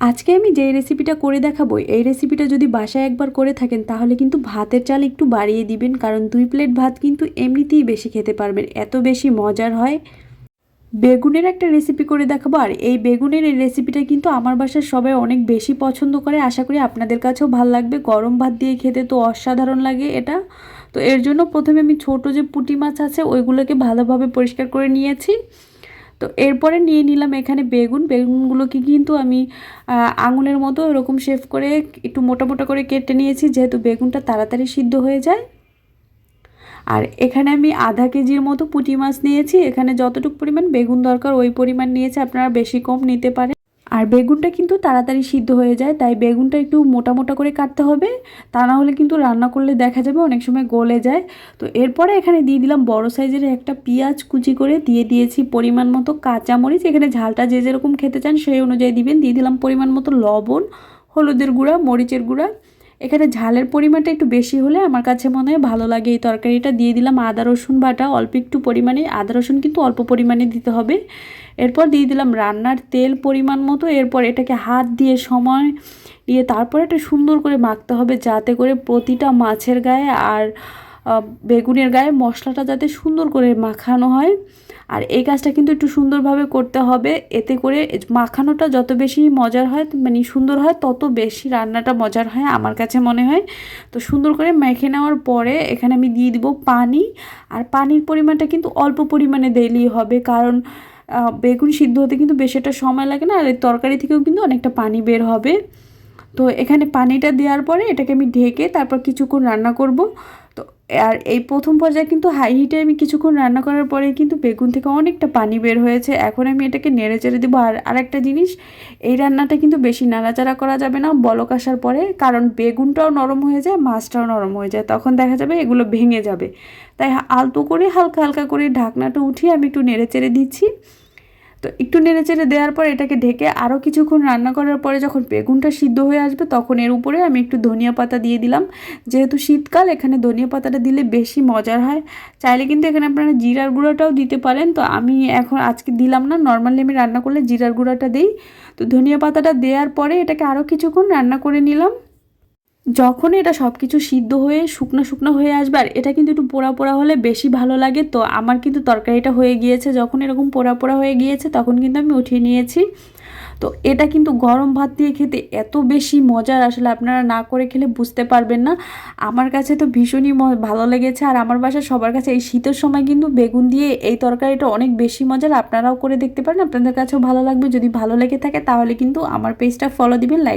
আজকে আমি যে রেসিপিটা করে দেখাবো, এই রেসিপিটা যদি বাসায় একবার করে থাকেন, তাহলে কিন্তু ভাতের চাল একটু বাড়িয়ে দিবেন, কারণ দুই প্লেট ভাত কিন্তু এমনিতেই বেশি খেতে পারবেন, এত বেশি মজার হয়। বেগুনের একটা রেসিপি করে দেখাবো, আর এই বেগুনের এই রেসিপিটা কিন্তু আমার বাসার সবাই অনেক বেশি পছন্দ করে, আশা করি আপনাদের কাছেও ভালো লাগবে। গরম ভাত দিয়ে খেতে তো অসাধারণ লাগে এটা। তো এর জন্য প্রথমে আমি ছোট যে পুঁটি মাছ আছে, ওইগুলোকে ভালোভাবে পরিষ্কার করে নিয়েছি। তো এরপরে নিয়ে নিলাম এখানে বেগুন। বেগুনগুলোকে কিন্তু আমি আঙুলের মতো এরকম শেফ করে একটু মোটা মোটা করে কেটে নিয়েছি, যেহেতু বেগুনটা তাড়াতাড়ি সিদ্ধ হয়ে যায়। আর এখানে আমি আধা কেজির মতো পুঁটি মাছ নিয়েছি। এখানে যতটুকু পরিমাণ বেগুন দরকার ওই পরিমাণ নিয়েছে, আপনারা বেশি কম নিতে পারেন। আর বেগুনটা কিন্তু তাড়াতাড়ি সিদ্ধ হয়ে যায়, তাই বেগুনটা একটু মোটা মোটা করে কাটতে হবে। তা না হলে কিন্তু রান্না করলে দেখা যাবে অনেক সময় গলে যায়। তো এরপরে এখানে দিয়ে দিলাম বড় সাইজের একটা পেঁয়াজ কুচি করে দিয়ে দিয়েছি পরিমাণ মতো কাঁচামরিচ। এখানে ঝালটা যে যেরকম খেতে চান সেই অনুযায়ী দিবেন। দিয়ে দিলাম পরিমাণ মতো লবণ, হলুদের গুঁড়া, মরিচের গুঁড়া। এখানে ঝালের পরিমাণটা একটু বেশি হলে আমার কাছে মনে হয় ভালো লাগে। এই তরকারিটা দিয়ে দিলাম আদা, রসুন বাটা। অল্প একটু পরিমাণে আদা, রসুন কিন্তু অল্প পরিমাণে দিতে হবে। এরপর দিয়ে দিলাম রান্নার তেল পরিমাণ মতো। এরপর এটাকে হাত দিয়ে সময় দিয়ে তারপর এটা সুন্দর করে মাখতে হবে যাতে করে প্রতিটা মাছের গায়ে আর বেগুনের গায়ে মশলাটা যাতে সুন্দর করে মাখানো হয়। আর এই কাজটা কিন্তু একটু সুন্দরভাবে করতে হবে। এতে করে মাখানোটা যত বেশি মজার হয় মানে সুন্দর হয়, তত বেশি রান্নাটা মজার হয় আমার কাছে মনে হয়। তো সুন্দর করে মেখে নেওয়ার পরে এখানে আমি দিয়ে দিব পানি। আর পানির পরিমাণটা কিন্তু অল্প পরিমাণে দিলেই হবে। কারণ বেগুন সিদ্ধ হতে কিন্তু বেশি একটা সময় লাগে না, আর এই তরকারি থেকেও কিন্তু অনেকটা পানি বের হবে। তো এখানে পানিটা দেওয়ার পরে এটাকে আমি ঢেকে তারপর কিছুক্ষণ রান্না করব। তো আর এই প্রথম পর্যায়ে কিন্তু হাই হিটে আমি কিছুক্ষণ রান্না করার পরে কিন্তু বেগুন থেকে অনেকটা পানি বের হয়েছে। এখন আমি এটাকে নেড়ে চেড়ে দেবো। আর আরেকটা জিনিস, এই রান্নাটা কিন্তু বেশি নাড়াচাড়া করা যাবে না। বলক আসার পরে, কারণ বেগুনটাও নরম হয়ে যায়, মাছটাও নরম হয়ে যায়। তখন দেখা যাবে এগুলো ভেঙে যাবে। তাই আলতো করে, হালকা হালকা করে ঢাকনাটা উঠিয়ে আমি একটু নেড়ে চেড়ে দিচ্ছি। তো একটু নেড়ে চেড়ে দেওয়ার পর এটাকে ঢেকে আরও কিছুক্ষণ রান্না করার পরে যখন বেগুনটা সিদ্ধ হয়ে আসবে, তখন এর উপরে আমি একটু ধনিয়া পাতা দিয়ে দিলাম। যেহেতু শীতকাল, এখানে ধনিয়া পাতাটা দিলে বেশি মজার হয়। চাইলে কিন্তু এখানে আপনারা জিরার গুঁড়োটাও দিতে পারেন। তো আমি এখন আজকে দিলাম না, নর্মালি আমি রান্না করলে জিরার গুঁড়োটা দিই। তো ধনিয়া পাতাটা দেওয়ার পরে এটাকে আরও কিছুক্ষণ রান্না করে নিলাম। যখন এটা সব কিছু সিদ্ধ হয়ে শুকনো শুকনো হয়ে আসবে, আর এটা কিন্তু একটু পোড়া পোড়া হলে বেশি ভালো লাগে। তো আমার কিন্তু তরকারিটা হয়ে গিয়েছে, যখন এরকম পোড়া পোড়া হয়ে গিয়েছে তখন কিন্তু আমি উঠিয়ে নিয়েছি। তো এটা কিন্তু গরম ভাত দিয়ে খেতে এত বেশি মজার, আসলে আপনারা না করে খেলে বুঝতে পারবেন না। আমার কাছে তো ভীষণই ভালো লেগেছে, আর আমার বাসায় সবার কাছে এই শীতের সময় কিন্তু বেগুন দিয়ে এই তরকারিটা অনেক বেশি মজার, আপনারাও করে দেখতে পারেন, আপনাদের কাছেও ভালো লাগবে। যদি ভালো লেগে থাকে তাহলে কিন্তু আমার পেজটা ফলো দিবেন লাইক